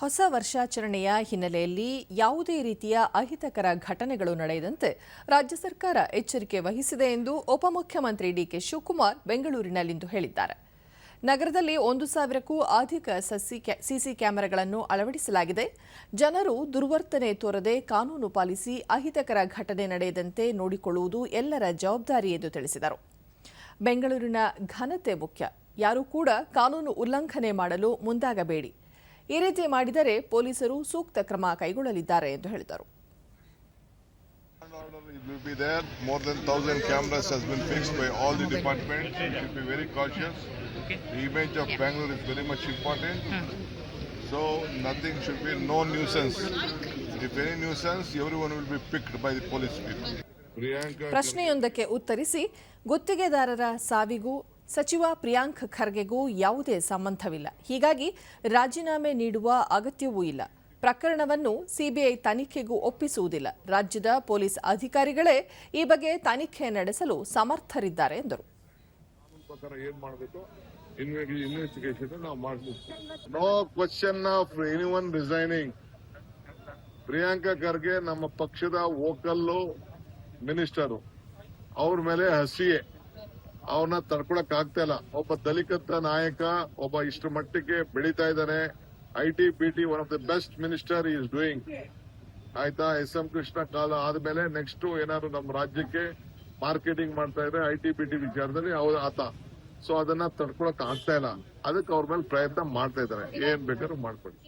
ಹೊಸ ವರ್ಷಾಚರಣೆಯ ಹಿನ್ನೆಲೆಯಲ್ಲಿ ಯಾವುದೇ ರೀತಿಯ ಅಹಿತಕರ ಘಟನೆಗಳು ನಡೆಯದಂತೆ ರಾಜ್ಯ ಸರ್ಕಾರ ಎಚ್ಚರಿಕೆ ವಹಿಸಿದೆ ಎಂದು ಉಪಮುಖ್ಯಮಂತ್ರಿ ಡಿಕೆ ಶಿವಕುಮಾರ್ ಬೆಂಗಳೂರಿನಲ್ಲಿಂದು ಹೇಳಿದ್ದಾರೆ. ನಗರದಲ್ಲಿ ಒಂದು ಸಾವಿರಕ್ಕೂ ಅಧಿಕ ಸಸಿ ಕ್ಯಾಮೆರಾಗಳನ್ನು ಅಳವಡಿಸಲಾಗಿದೆ. ಜನರು ದುರ್ವರ್ತನೆ ತೋರದೆ ಕಾನೂನು ಪಾಲಿಸಿ ಅಹಿತಕರ ಘಟನೆ ನಡೆಯದಂತೆ ನೋಡಿಕೊಳ್ಳುವುದು ಎಲ್ಲರ ಜವಾಬ್ದಾರಿ ಎಂದು ತಿಳಿಸಿದರು. ಬೆಂಗಳೂರಿನ ಘನತೆ ಮುಖ್ಯ. ಯಾರೂ ಕೂಡ ಕಾನೂನು ಉಲ್ಲಂಘನೆ ಮಾಡಲು ಮುಂದಾಗಬೇಡಿ. ಈ ರೀತಿ ಮಾಡಿದರೆ ಪೊಲೀಸರು ಸೂಕ್ತ ಕ್ರಮ ಕೈಗೊಳ್ಳಲಿದ್ದಾರೆ ಎಂದು ಹೇಳಿದರು it will be there. More than thousand cameras has been fixed by all the departments. You should be very cautious. The image of Bangalore is very much important. So nothing should be no nuisance. If any nuisance, everyone will be picked by the police people. ಪ್ರಶ್ನೆಯೊಂದಕ್ಕೆ ಉತ್ತರಿಸಿ ಗುತ್ತಿಗೆದಾರರ ಸಾವಿಗೂ ಸಚಿವ ಪ್ರಿಯಾಂಕ್ ಖರ್ಗೆಗೂ ಯಾವುದೇ ಸಂಬಂಧವಿಲ್ಲ. ಹೀಗಾಗಿ ರಾಜೀನಾಮೆ ನೀಡುವ ಅಗತ್ಯವೂ ಇಲ್ಲ. ಪ್ರಕರಣವನ್ನು ಸಿಬಿಐ ತನಿಖೆಗೂ ಒಪ್ಪಿಸುವುದಿಲ್ಲ. ರಾಜ್ಯದ ಪೊಲೀಸ್ ಅಧಿಕಾರಿಗಳೇ ಈ ಬಗ್ಗೆ ತನಿಖೆ ನಡೆಸಲು ಸಮರ್ಥರಿದ್ದಾರೆ ಎಂದರು. ಪ್ರಿಯಾಂಕಾ ಖರ್ಗೆ ನಮ್ಮ ಪಕ್ಷದ ವೋಕಲ್ ಮಿನಿಸ್ಟರು ಅವ್ರ ಮೇಲೆ ಹಸಿಯೇ. ಅವ್ರನ್ನ ತಡ್ಕೊಳಕ್ ಆಗ್ತಾ ಇಲ್ಲ. ಒಬ್ಬ ದಲಿತ ನಾಯಕ, ಒಬ್ಬ ಇಷ್ಟು ಮಟ್ಟಿಗೆ ಬೆಳೀತಾ ಇದ್ದಾನೆ. I T one of the best minister is doing ಆಯ್ತಾ? ಎಸ್. ಎಂ. ಕೃಷ್ಣ ಕಾಲ ಆದ್ಮೇಲೆ ನೆಕ್ಸ್ಟ್ ಏನಾದ್ರು ನಮ್ಮ ರಾಜ್ಯಕ್ಕೆ ಮಾರ್ಕೆಟಿಂಗ್ ಮಾಡ್ತಾ ಇದ್ರೆ ಐ ಟಿ ಪಿ ಟಿ ವಿಚಾರದಲ್ಲಿ ಅವ್ರು ಆತ. ಸೊ ಅದನ್ನ ತಡ್ಕೊಳಕ್ ಆಗ್ತಾ ಇಲ್ಲ. ಅದಕ್ಕೆ ಅವ್ರ ಮೇಲೆ ಪ್ರಯತ್ನ ಮಾಡ್ತಾ ಇದ್ದಾರೆ. ಏನ್ ಬೇಕಾದ್ರೂ ಮಾಡ್ಕೊಳ್ಳಿ.